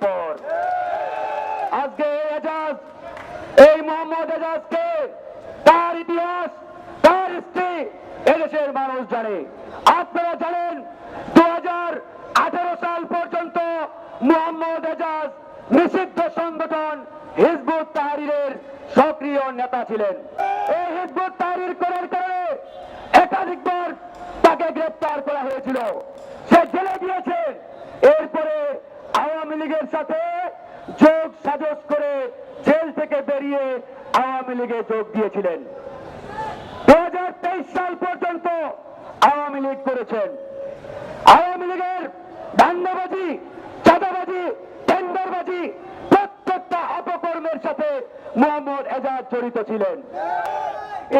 তৎপর আজকে এজাজ, এই মোহাম্মদ এজাজকে তার ইতিহাস, তার হিস্ট্রি এদেশের মানুষ জানে। আপনারা জানেন দু সাল পর্যন্ত মোহাম্মদ এজাজ নিষিদ্ধ সংগঠন হিজবুত তাহারিরের সক্রিয় নেতা ছিলেন। এই হিজবুত তাহারির করার কারণে একাধিকবার তাকে গ্রেপ্তার করা হয়েছিল। সে জেলে দিয়েছে এরপরে লীগের সাথে যোগ সাজস করে জেল থেকে বেরিয়ে আওয়ামী লীগে যোগ দিয়েছিলেন। দু সাল পর্যন্ত আওয়ামী লীগ করেছেন। আওয়ামী লীগের ধান্দাবাজি চাঁদাবাজি, টেন্ডারবাজি প্রত্যেকটা অপকর্মের সাথে মোহাম্মদ এজাজ জড়িত ছিলেন।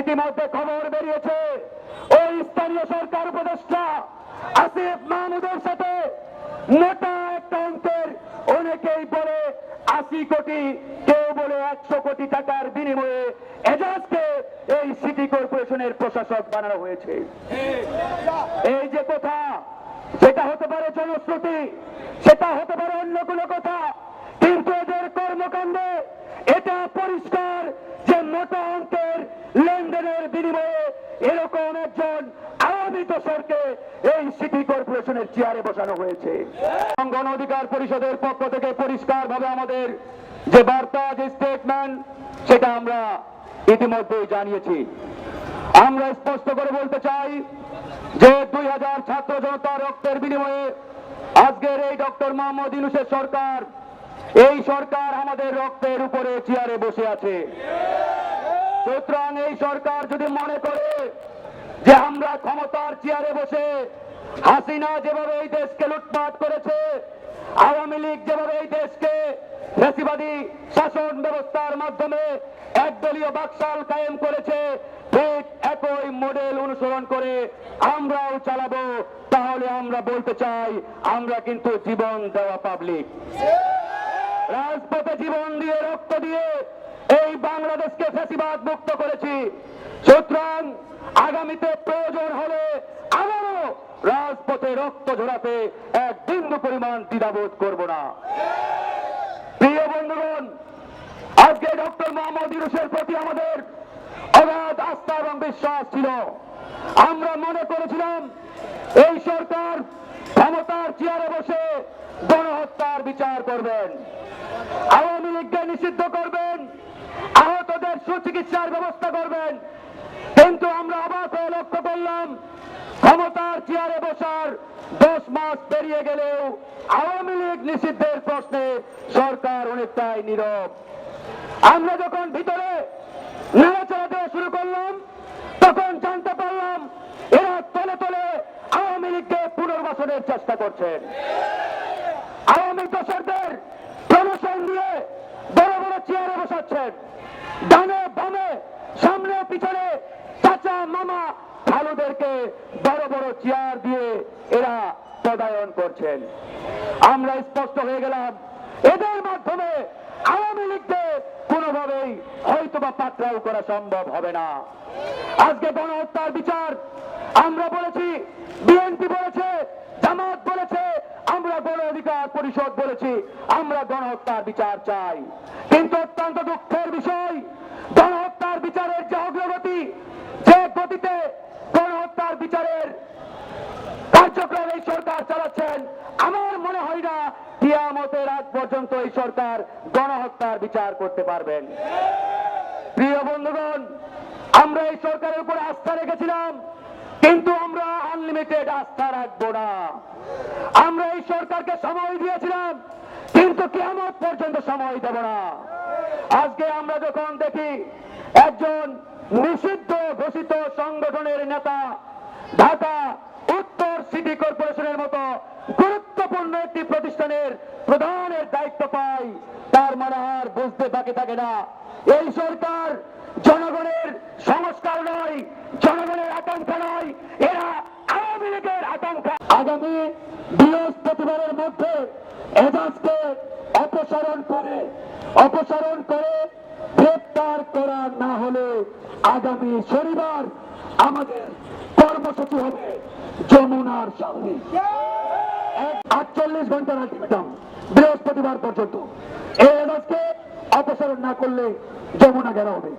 ইতিমধ্যে খবর বেরিয়েছে, ওই স্থানীয় সরকার উপদেষ্টা আসিফ মাহমুদের সাথে মোটা একটা অঙ্কের অনেকেই বলে আশি কোটি, কেউ বলে একশো কোটি টাকার বিনিময়ে এজাজকে এই সিটি কর্পোরেশনের প্রশাসক বানানো হয়েছে। এই যে কথা, সেটা হতে পারে জনশ্রুতি, সেটা হতে পারে অন্য কোনো কথা, কিন্তু এদের কর্মকাণ্ডে এটা পরিষ্কার যে মোটা অঙ্কের লেনদেনের বিনিময়ে এরকম একজন আওয়ামী দোসরকে এই সিটি কর্পোরেশনের চেয়ারে বসানো হয়েছে। গণ অধিকার পরিষদের পক্ষ থেকে পরিষ্কার ভাবে আমাদের যে বার্তা, যে স্টেটমেন্ট সেটা আমরা ইতিমধ্যেই জানিয়েছি। আমরা স্পষ্ট করে বলতে চাই যে দুই হাজার ছাত্র জনতার রক্তের বিনিময়ে আজকের এই ডক্টর মোহাম্মদ ইউনুসের সরকার, এই সরকার আমাদের রক্তের উপরে চেয়ারে বসে আছে। সুতরাং এই সরকার যদি মনে করে যে আমরা ক্ষমতার চেয়ারে বসে হাসিনা যেভাবে এই দেশকে লুটপাট করেছে, আওয়ামী লীগ যেভাবে এই দেশকে ফেসিবাদী শাসন ব্যবস্থার মাধ্যমে একদলীয় বাকশাল কায়েম করেছে, ঠিক একই মডেল অনুসরণ করে আমরাও চালাবো। তাহলে আমরা বলতে চাই, আমরা কিন্তু জীবন দেওয়া পাবলিক রাজপথে জীবন দিয়ে রক্ত দিয়ে এই বাংলাদেশকে ফেসিবাদ মুক্ত করেছি। সুতরাং আগামীতে প্রয়োজন হলে আবারও রাজপথে রক্ত ঝরাতে এক বিন্দু পরিমাণ দ্বিধাবোধ করব না। প্রিয় বন্ধুগণ, আজকে ডক্টর মোহাম্মদ ইউনুসের প্রতি আমাদের অগাধ আস্থা এবং বিশ্বাস ছিল। আমরা মনে করেছিলাম এই সরকার ক্ষমতার চেয়ারে বসে গণহত্যার বিচার করবেন। আওয়ামী লীগকে নিষিদ্ধ করবেন। আহতদের সুচিকিৎসার ব্যবস্থা করবেন। কিন্তু আমরা অবাক হয়ে লক্ষ্য করলাম, ক্ষমতার চেয়ারে বসার দশ মাস পেরিয়ে গেলেও আওয়ামী লীগ নিষিদ্ধের প্রশ্নে সরকার অনেকটাই নীরব। আমরা যখন ভিতরে নাড়াচাড়া দেওয়া শুরু করলাম, তখন জানতে পারলাম এরা তলে তলে আওয়ামী লীগকে পুনর্বাসনের চেষ্টা করছেন। আওয়ামী দোষরদের প্রমোশন দিয়ে বড় বড় চেয়ারে বসাচ্ছেন। ডানে বামে, সামনে পিছনে চাচা, মামা খালুদেরকে বড় বড় চেয়ার দিয়ে এরা পদায়ন করছেন। আমরা স্পষ্ট হয়ে গেলাম, এদের মাধ্যমে আওয়ামী লীগকে কোনোভাবেই হয়তোবা পাকড়াও করা সম্ভব হবে না। আজকে গণহত্যার বিচার, আমরা বলেছি, বিএনপি বলেছে, জামাত বলেছে গণ অধিকার পরিষদ বলেছি, আমরা গণহত্যার বিচার চাই। কিন্তু অত্যন্ত দুঃখের বিষয়, গণহত্যার বিচারের যে অগ্রগতি, যে গতিতে গণহত্যার বিচারের কার্যক্রম এই সরকার চালাচ্ছেন, আমার মনে হয় না কিয়ামতের আগ পর্যন্ত এই সরকার গণহত্যার বিচার করতে পারবেন। প্রিয় বন্ধুগণ, আমরা এই সরকারের উপর আস্থা রেখেছিলাম কিন্তু আমরা আনলিমিটেড আস্থা রাখব না। আমরা এই সরকারকে সময় দিয়েছিলাম, কিন্তু কেমন পর্যন্ত সময় দেব না। আজকে আমরা যখন দেখি একজন নিষিদ্ধ ঘোষিত সংগঠনের নেতা ঢাকা উত্তর সিটি কর্পোরেশনের মতো গুরুত্বপূর্ণ একটি প্রতিষ্ঠানের প্রধানের দায়িত্ব পাই তার মানে আর বুঝতে বাকি থাকে না। এই সরকার জনগণের সংস্কার নয়, জনগণের আকাঙ্ক্ষা নয়, এরা আওয়ামী লীগের আকাঙ্ক্ষা। আগামী বৃহস্পতিবারের মধ্যে এজাজকে অপসারণ করে অপসারণ করে গ্রেপ্তার করা না হলে আগামী শনিবার আমাদের কর্মসূচি হবে যমুনার সামনে। আটচল্লিশ ঘণ্টার আলটিমেটাম বৃহস্পতিবার পর্যন্ত। এই এজাজকে অপসারণ না করলে যমুনা গেরা হবে।